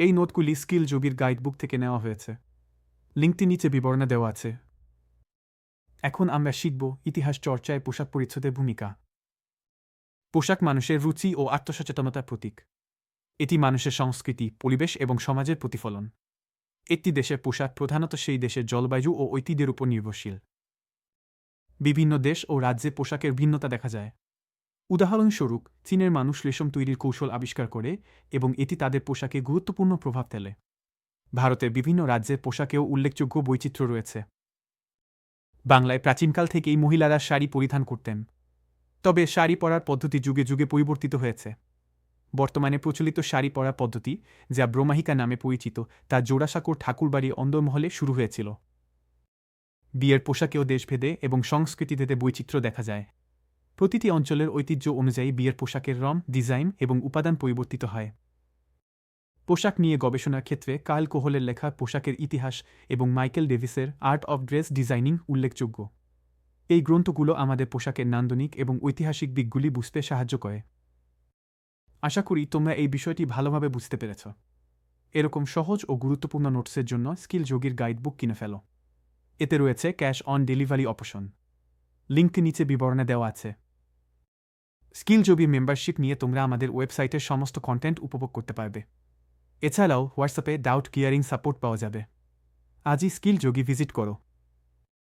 এই নোটগুলি স্কিল জবির গাইডবুক থেকে নেওয়া হয়েছে। লিঙ্কটি নিচে বিবরণে দেওয়া আছে। এখন আমরা শিখব ইতিহাস চর্চায় পোশাক পরিচ্ছদের ভূমিকা। পোশাক মানুষের রুচি ও আত্মসচেতনতার প্রতীক। এটি মানুষের সংস্কৃতি, পরিবেশ এবং সমাজের প্রতিফলন। একটি দেশের পোশাক প্রধানত সেই দেশের জলবায়ু ও ঐতিহ্যের উপর নির্ভরশীল। বিভিন্ন দেশ ও রাজ্যে পোশাকের ভিন্নতা দেখা যায়। উদাহরণস্বরূপ, চীনের মানুষ রেশম তৈরির কৌশল আবিষ্কার করে এবং এটি তাদের পোশাকে গুরুত্বপূর্ণ প্রভাব ফেলে। ভারতের বিভিন্ন রাজ্যের পোশাকেও উল্লেখযোগ্য বৈচিত্র্য রয়েছে। বাংলায় প্রাচীনকাল থেকেই মহিলারা শাড়ি পরিধান করতেন। তবে শাড়ি পরার পদ্ধতি যুগে যুগে পরিবর্তিত হয়েছে। বর্তমানে প্রচলিত শাড়ি পরা পদ্ধতি, যা ব্রহ্মাহিকা নামে পরিচিত, তা জোড়াসাঁকোর ঠাকুরবাড়ি অন্দরমহলে শুরু হয়েছিল। বিয়ের পোশাকেও দেশভেদে এবং সংস্কৃতিভেদে বৈচিত্র্য দেখা যায়। প্রতিটি অঞ্চলের ঐতিহ্য অনুযায়ী বিয়ের পোশাকের রং, ডিজাইন এবং উপাদান পরিবর্তিত হয়। পোশাক নিয়ে গবেষণার ক্ষেত্রে কার্ল কোহলের লেখা পোশাকের ইতিহাস এবং মাইকেল ডেভিসের আর্ট অফ ড্রেস ডিজাইনিং উল্লেখযোগ্য। এই গ্রন্থগুলো আমাদের পোশাকের নান্দনিক এবং ঐতিহাসিক দিকগুলি বুঝতে সাহায্য করে। আশা করি তোমরা এই বিষয়টি ভালোভাবে বুঝতে পেরেছ। এরকম সহজ ও গুরুত্বপূর্ণ নোটসের জন্য স্কিল যোগীর গাইডবুক কিনে ফেলো। এতে রয়েছে ক্যাশ অন ডেলিভারি অপশন। লিঙ্কটি নিচে বিবরণে দেওয়া আছে। স্কিল জবি মেম্বারশিপ নিয়ে তোমরা আমাদের ওয়েবসাইটের সমস্ত কন্টেন্ট উপভোগ করতে পারবে। এছাড়াও হোয়াটসঅ্যাপে ডাউট ক্লিয়ারিং সাপোর্ট পাওয়া যাবে। আজই স্কিল যোগী ভিজিট করো।